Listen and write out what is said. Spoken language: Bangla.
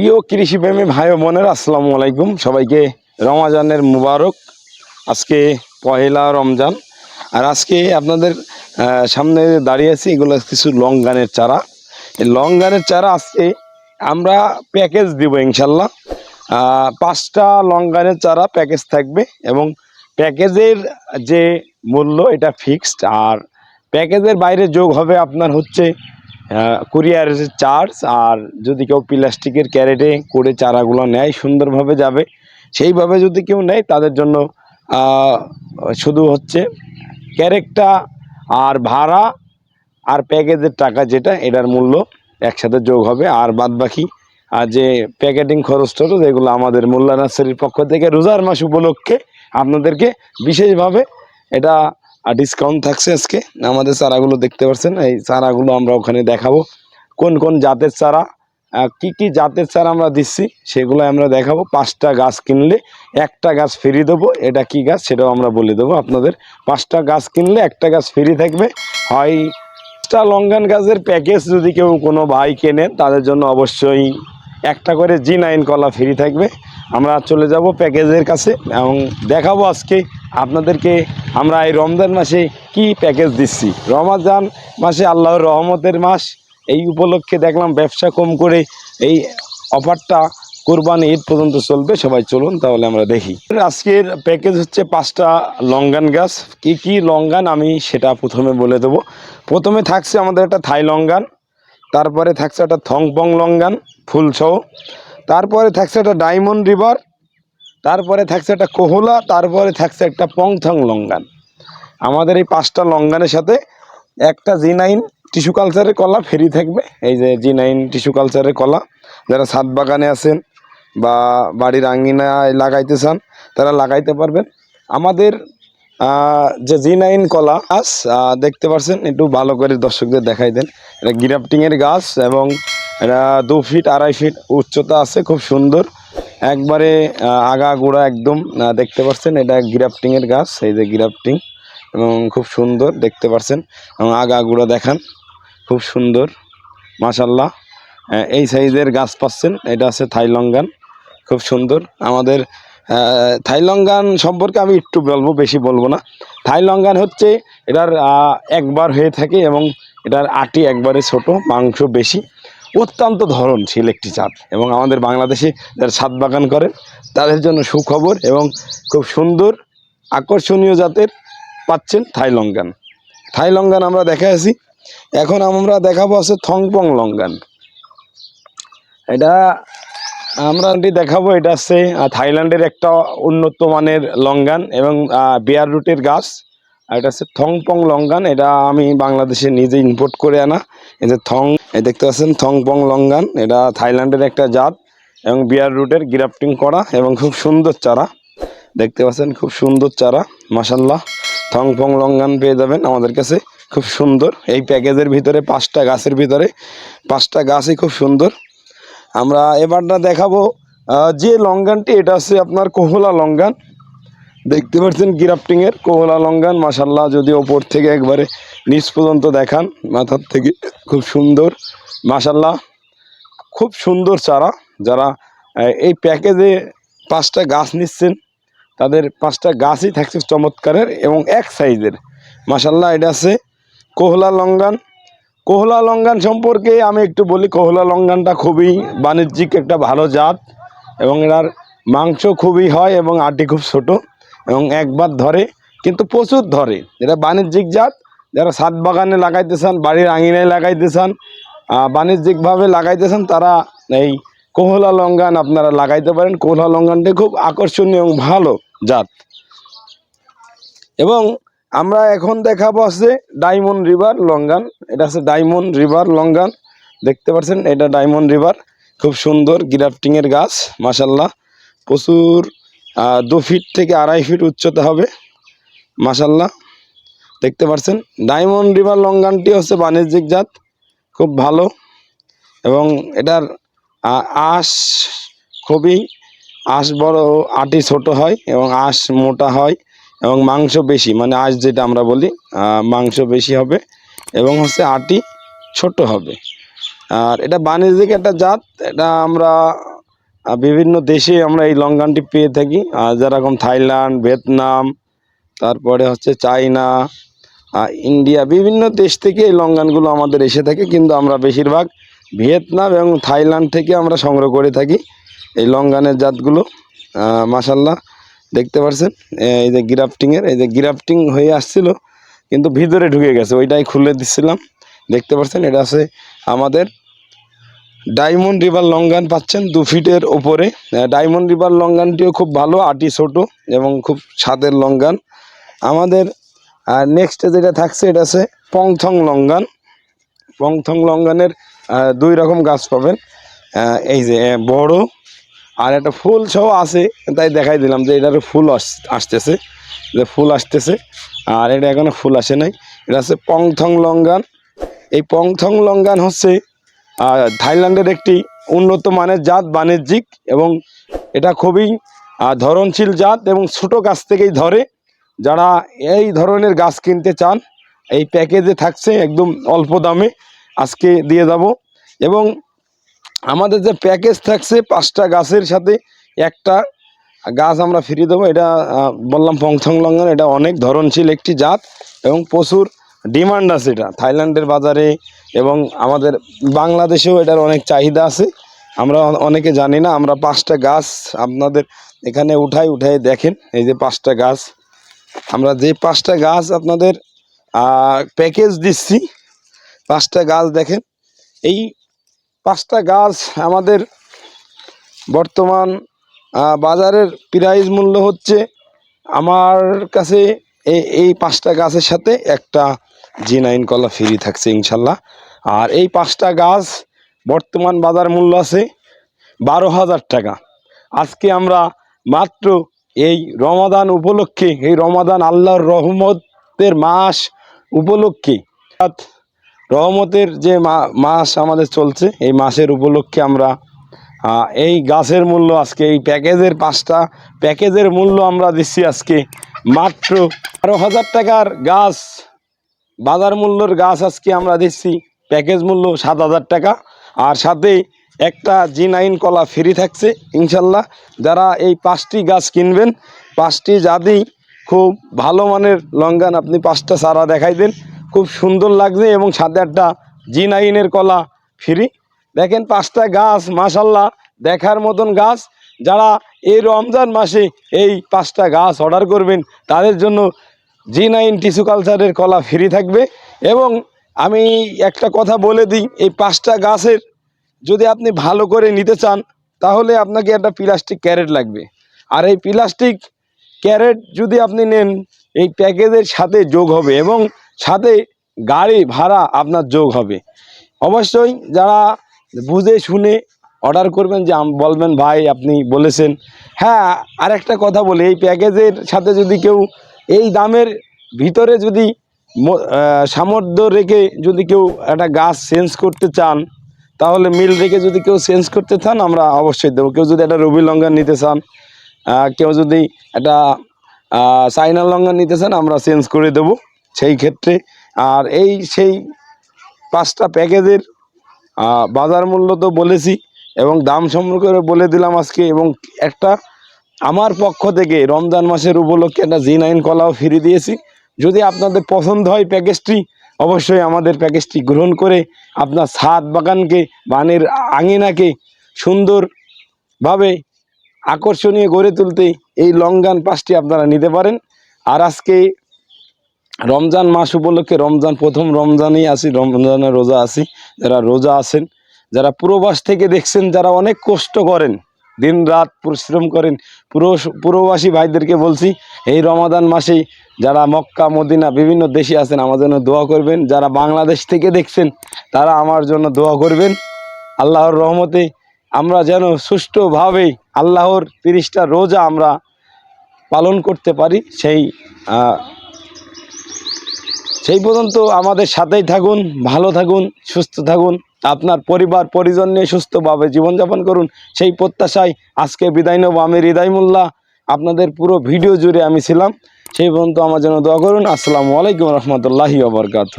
প্রিয় কৃষিপ্রেমী ভাই বোনের, আসসালামু আলাইকুম। সবাইকে রমাজানের মুবারক। আজকে পহেলা রমজান। আর আজকে আপনাদের সামনে দাঁড়িয়ে আছি, এগুলো কিছু লং গানের চারা। এই লং গানের চারা আজকে আমরা প্যাকেজ দিব ইনশাল্লাহ। পাঁচটা লং গানের চারা প্যাকেজ থাকবে এবং প্যাকেজের যে মূল্য, এটা ফিক্সড। আর প্যাকেজের বাইরে যোগ হবে আপনার হচ্ছে কুরিয়ার চার্জ আর যদি কেউ প্লাস্টিকের ক্যারেটে করে চারাগুলো নেয়, সুন্দরভাবে যাবে। সেইভাবে যদি কেউ নেয়, তাদের জন্য শুধু হচ্ছে ক্যারেটটা আর ভাড়া আর প্যাকেজের টাকা যেটা, এটার মূল্য একসাথে যোগ হবে। আর বাদ বাকি আর যে প্যাকেটিং খরচটা তো এগুলো আমাদের মোল্লা নার্সারির পক্ষ থেকে রোজার মাস উপলক্ষে আপনাদেরকে বিশেষভাবে এটা ডিসকাউন্ট থাকছে আজকে। আমাদের চারাগুলো দেখতে পাচ্ছেন, এই চারাগুলো আমরা ওখানে দেখাবো। কোন কোন জাতের চারা কি কি জাতের চারা আমরা দিচ্ছি, সেগুলো আমরা দেখাবো। পাঁচটা গাছ কিনলে একটা গাছ ফ্রি দেবো। এটা কি গাছ সেটাও আমরা বলে দেবো আপনাদের। পাঁচটা গাছ কিনলে একটা গাছ ফ্রি থাকবে। হয় পাঁচটা লঙ্গান গাছের প্যাকেজ যদি কেউ কোনো ভাই কেনে তাদের জন্য অবশ্যই একটা করে জি নাইন কলা ফ্রি থাকবে। আমরা চলে যাব প্যাকেজের কাছে এবং দেখাবো আজকে আপনাদেরকে আমরা এই রমজান মাসে কি প্যাকেজ দিচ্ছি? রমাজান মাসে আল্লাহর রহমতের মাস, এই উপলক্ষে দেখলাম ব্যবসা কম করে এই অফারটা কোরবানি ঈদ পর্যন্ত চলবে, সবাই চলুন তাহলে আমরা দেখি। আজকের প্যাকেজ হচ্ছে পাঁচটা লঙ্গান গাছ। কি কি লঙ্গান আমি সেটা প্রথমে বলে দেবো। প্রথমে থাকছে আমাদের একটা থাই লঙ্গান, তারপরে থাকছে একটা থংপং লঙ্গান, ফুলসহ। তারপরে থাকছে একটা ডায়মন্ড রিভার তারপরে থাকছে একটা কোহলা, তারপরে থাকছে একটা পংথং লঙ্গান। আমাদের এই পাঁচটা লঙ্গানের সাথে একটা জি নাইন টিস্যু কালচারের কলা ফেরি থাকবে। এই যে জি নাইন টিস্যু কালচারের কলা, যারা ছাদ বাগানে আছেন বা বাড়ির আঙ্গিনায় লাগাইতে চান, তারা লাগাইতে পারবেন। আমাদের যে জি নাইন কলা গাছ দেখতে পাচ্ছেন একটু ভালো করে দর্শকদের দেখাই দেন। এটা গ্রাফটিংয়ের গাছ এবং এটা দু ফিট, আড়াই ফিট উচ্চতা আছে, খুব সুন্দর। একবারে আগা গোড়া একদম দেখতে পাচ্ছেন, এটা গ্রাফটিংয়ের গাছ, এই যে গ্রাফটিং, এবং খুব সুন্দর দেখতে পাচ্ছেন, এবং আগা গুঁড়ো দেখান, খুব সুন্দর মাশাল্লাহ এই সাইজের গাছ পাচ্ছেন, এটা আছে থাইলঙ্গান, খুব সুন্দর। আমাদের থাইলঙ্গান সম্পর্কে আমি একটু বলব, বেশি বলব না। থাইলঙ্গান হচ্ছে, এটার একবার হয়ে থাকে এবং এটার আটি একবারে ছোট, মাংস বেশি। অত্যন্ত ধরনশীল একটি জাত এবং আমাদের বাংলাদেশে যারা ছাদ বাগান করেন, তাদের জন্য সুখবর এবং খুব সুন্দর, আকর্ষণীয় জাতের পাচ্ছেন থাইলঙ্গান। থাইলঙ্গান আমরা দেখে আছি এখন আমরা দেখাবো আছে থংপং লঙ্গান। এটা আমরা এটি দেখাবো, এটা হচ্ছে থাইল্যান্ডের একটা উন্নত মানের লঙ্গান এবং বিয়ার রুটের গাছ। আর এটা হচ্ছে থংপং লঙ্গান। এটা আমি বাংলাদেশে নিজে ইম্পোর্ট করে আনা। এই যে থং, এই দেখতে পাচ্ছেন থং থংপং লঙ্গান। এটা থাইল্যান্ডের একটা জাত এবং বিয়ার রুটের গ্রাফটিং করা এবং খুব সুন্দর চারা। দেখতে পাচ্ছেন, খুব সুন্দর চারা মাসাল্লাহ থংপং লঙ্গান পেয়ে যাবেন আমাদের কাছে, খুব সুন্দর। এই প্যাকেজের ভিতরে পাঁচটা গাছের ভিতরে, পাঁচটা গাছই খুব সুন্দর। আমরা এবারটা দেখাবো যে লঙ্গানটি, এটা হচ্ছে আপনার কোহলা লঙ্গান। দেখতে পাচ্ছেন গ্রাফটিংয়ের কোহলা লঙ্গান মাসাল্লাহ যদি ওপর থেকে একবারে নিচ পর্যন্ত দেখান, মাথার থেকে খুব সুন্দর মাসাল্লাহ খুব সুন্দর চারা, যারা এই প্যাকেজে পাঁচটা গাছ নিচ্ছেন, তাদের পাঁচটা গাছই থাকছে চমৎকারের এবং এক সাইজের মাসাল্লাহ এটা আছে কোহলা লঙ্গান কোহলা লঙ্গান সম্পর্কে আমি একটু বলি, কোহলা লঙ্গানটা খুবই বাণিজ্যিক একটা ভালো জাত এবং এটার মাংস খুবই হয় এবং আটি খুব ছোট এবং একবার ধরে, কিন্তু প্রচুর ধরে। এটা বাণিজ্যিক জাত, যারা ছাদ বাগানে লাগাইতে চান, বাড়ির আঙিনায় লাগাইতে চান বাণিজ্যিকভাবে লাগাইতে চান, তারা এই কোহলা লঙ্গান আপনারা লাগাইতে পারেন। কোহলা লঙ্গানটি খুব আকর্ষণীয় এবং ভালো জাত। এবং আমরা এখন দেখাবো আছে ডায়মন্ড রিভার লঙ্গান। এটা আছে ডায়মন্ড রিভার লঙ্গান। দেখতে পাচ্ছেন, এটা ডায়মন্ড রিভার। খুব সুন্দর, গ্রাফটিংয়ের গাছ মাসাল্লাহ প্রচুর দু ফিট থেকে আড়াই ফিট উচ্চতা হবে মাসাল্লাহ দেখতে পাচ্ছেন ডায়মন্ড রিভার লঙ্গানটি হচ্ছে বাণিজ্যিক জাত, খুব ভালো। এবং এটার আঁশ খুবই, আঁশ বড় আটি ছোট হয় এবং আঁশ মোটা হয় এবং মাংস বেশি মানে আঁশ যেটা আমরা বলি মাংস বেশি হবে এবং হচ্ছে আটি ছোট হবে। আর এটা বাণিজ্যিক একটা জাত, এটা আমরা বিভিন্ন দেশে আমরা এই লঙ্গানটি পেয়ে থাকি। আর যেরকম থাইল্যান্ড, ভিয়েতনাম, তারপরে হচ্ছে চায়না ইন্ডিয়া, বিভিন্ন দেশ থেকে এই লঙ্গানগুলো আমাদের এসে থাকে। কিন্তু আমরা বেশিরভাগ ভিয়েতনাম এবং থাইল্যান্ড থেকে আমরা সংগ্রহ করে থাকি এই লঙ্গানের জাতগুলো। মাসাল্লাহ দেখতে পাচ্ছেন এই যে গ্রাফটিংয়ের এই যে গ্রাফটিং হয়ে আসছিল, কিন্তু ভিতরে ঢুকে গেছে। ওইটাই খুলে দিচ্ছিলাম দেখতে পাচ্ছেন এটা আছে আমাদের ডায়মন্ড রিভার লঙ্গান পাচ্ছেন দু ফিটের ওপরে ডায়মন্ড রিভার লঙ্গানটিও খুব ভালো আটি ছোট এবং খুব স্বাদের লঙ্গান আমাদের নেক্সট যেটা থাকছে, এটা আছে পংথং লঙ্গান পংথং লঙ্গানের দুই রকম গাছ পাবেন। এই যে বড় আর একটা ফুল সহ আছে, তাই দেখাই দিলাম যে এটারও ফুল আস- আসতেছে। যে ফুল আসতেছে, আর এটা এখনও ফুল আসে নাই। এটা হচ্ছে পংথং লঙ্গান এই পংথং লঙ্গান হচ্ছে থাইল্যান্ডের একটি উন্নত মানের জাত বাণিজ্যিক এবং এটা খুবই ধরনশীল জাত এবং ছোট গাছ থেকেই ধরে। যারা এই ধরনের গাছ কিনতে চান, এই প্যাকেজে থাকছে একদম অল্প দামে আজকে দিয়ে যাব। এবং আমাদের যে প্যাকেজ থাকছে পাঁচটা গাছের সাথে একটা গাছ আমরা ফিরিয়ে দেবো। এটা বললাম পংথং লঙ্ঘন, এটা অনেক ধরনশীল একটি জাত এবং প্রচুর ডিমান্ড আছে এটা। থাইল্যান্ডের বাজারে এবং আমাদের বাংলাদেশেও এটার অনেক চাহিদা আছে। আমরা অনেকে জানি না, আমরা পাঁচটা গাছ আপনাদের এখানে উঠাই উঠাই দেখেন, এই যে পাঁচটা গাছ। আমরা যে পাঁচটা গাছ আপনাদের প্যাকেজ দিচ্ছি, পাঁচটা গাছ দেখেন। এই পাঁচটা গাছ আমাদের বর্তমান বাজারের প্রাইস মূল্য হচ্ছে আমার কাছে এই পাঁচটা গাছের সাথে একটা জি নাইন কলা ফ্রি থাকছে ইনশাল্লাহ। আর এই পাঁচটা গাছ বর্তমান বাজার মূল্য আছে বারো হাজার টাকা। আজকে আমরা মাত্র এই রমাদান উপলক্ষে, এই রমাদান আল্লাহর রহমতের মাস উপলক্ষে রহমতের যে মাস আমাদের চলছে, এই মাসের উপলক্ষে আমরা এই গাছের মূল্য আজকে, এই প্যাকেজের পাঁচটা প্যাকেজের মূল্য আমরা দিচ্ছি আজকে মাত্র বারো হাজার টাকার গাছ বাজার মূল্যর গাছ আজকে আমরা দিচ্ছি। প্যাকেজ মূল্য সাত হাজার টাকা। আর সাথে একটা জি নাইন কলা ফ্রি থাকছে, ইনশাল্লাহ। যারা এই পাঁচটি গাছ কিনবেন, পাঁচটি জাতি খুব ভালো মানের লঙ্গান আপনি পাঁচটা চারা দেখাই দেন। খুব সুন্দর লাগছে এবং সাথে একটা জি নাইনের কলা ফ্রি দেখেন পাঁচটা গাছ, মাশাল্লাহ, দেখার মতন গাছ। যারা এই রমজান মাসে এই পাঁচটা গাছ অর্ডার করবেন, তাদের জন্য জি নাইন টিস্যু কালচারের কলা ফ্রি থাকবে। এবং আমি একটা কথা বলে দিই, এই পাঁচটা গাছের যদি আপনি ভালো করে নিতে চান, তাহলে আপনাকে একটা প্লাস্টিক ক্যারেট লাগবে। আর এই প্লাস্টিক ক্যারেট যদি আপনি নেন, এই প্যাকেজের সাথে যোগ হবে এবং সাথে গাড়ি ভাড়া আপনার যোগ হবে। অবশ্যই যারা বুঝে শুনে অর্ডার করবেন যে বলবেন, ভাই, আপনি বলেছেন। হ্যাঁ আর একটা কথা বলি, এই প্যাকেজের সাথে যদি কেউ এই দামের ভিতরে যদি সামর্থ্য রেখে যদি কেউ একটা গাছ চেঞ্জ করতে চান, তাহলে মিল রেখে যদি কেউ চেঞ্জ করতে চান, আমরা অবশ্যই দেবো। কেউ যদি একটা রবি লঙ্কা নিতে চান কেউ যদি একটা চাইনা লঙ্কা নিতে চান, আমরা চেঞ্জ করে দেবো সেই ক্ষেত্রে। আর এই সেই পাঁচটা প্যাকেজের বাজার মূল্য তো বলেছি এবং দাম সম্পর্কে বলে দিলাম আজকে এবং একটা আমার পক্ষ থেকে রমজান মাসের উপলক্ষে একটা জি নাইন কলাও ফিরে দিয়েছি। যদি আপনাদের পছন্দ হয় প্যাকেজটি, অবশ্যই আমাদের প্যাকেজটি গ্রহণ করে আপনার ছাদ বাগানকে, বানের আঙিনাকে সুন্দরভাবে আকর্ষণীয় গড়ে তুলতে এই লঙ্গান পাঁচটি আপনারা নিতে পারেন। আর আজকে রমজান মাস উপলক্ষে রমজান, প্রথম রমজানেই আসি রমজানের রোজা আসি যারা রোজা আছেন, যারা প্রবাস থেকে দেখছেন, যারা অনেক কষ্ট করেন দিন রাত পরিশ্রম করেন। পুরো পুরবাসী ভাইদেরকে বলছি, এই রমাদান মাসে যারা মক্কা, মদিনা, বিভিন্ন দেশে আছেন, আমার জন্য দোয়া করবেন। যারা বাংলাদেশ থেকে দেখছেন, তারা আমার জন্য দোয়া করবেন। আল্লাহর রহমতে আমরা যেন সুষ্ঠুভাবে আল্লাহর তিরিশটা রোজা আমরা পালন করতে পারি। সেই সেই পর্যন্ত আমাদের সাথেই থাকুন, ভালো থাকুন, সুস্থ থাকুন। আপনার পরিবার, পরিজন নিয়ে সুস্থভাবে জীবনযাপন করুন। সেই প্রত্যাশায় আজকে বিদায় নেব। আমি হৃদয় মোল্লা আপনাদের পুরো ভিডিও জুড়ে আমি ছিলাম। সেই পর্যন্ত আমার জন্য দোয়া করুন। আসসালামু আলাইকুম রহমতুল্লাহি ওবরকাত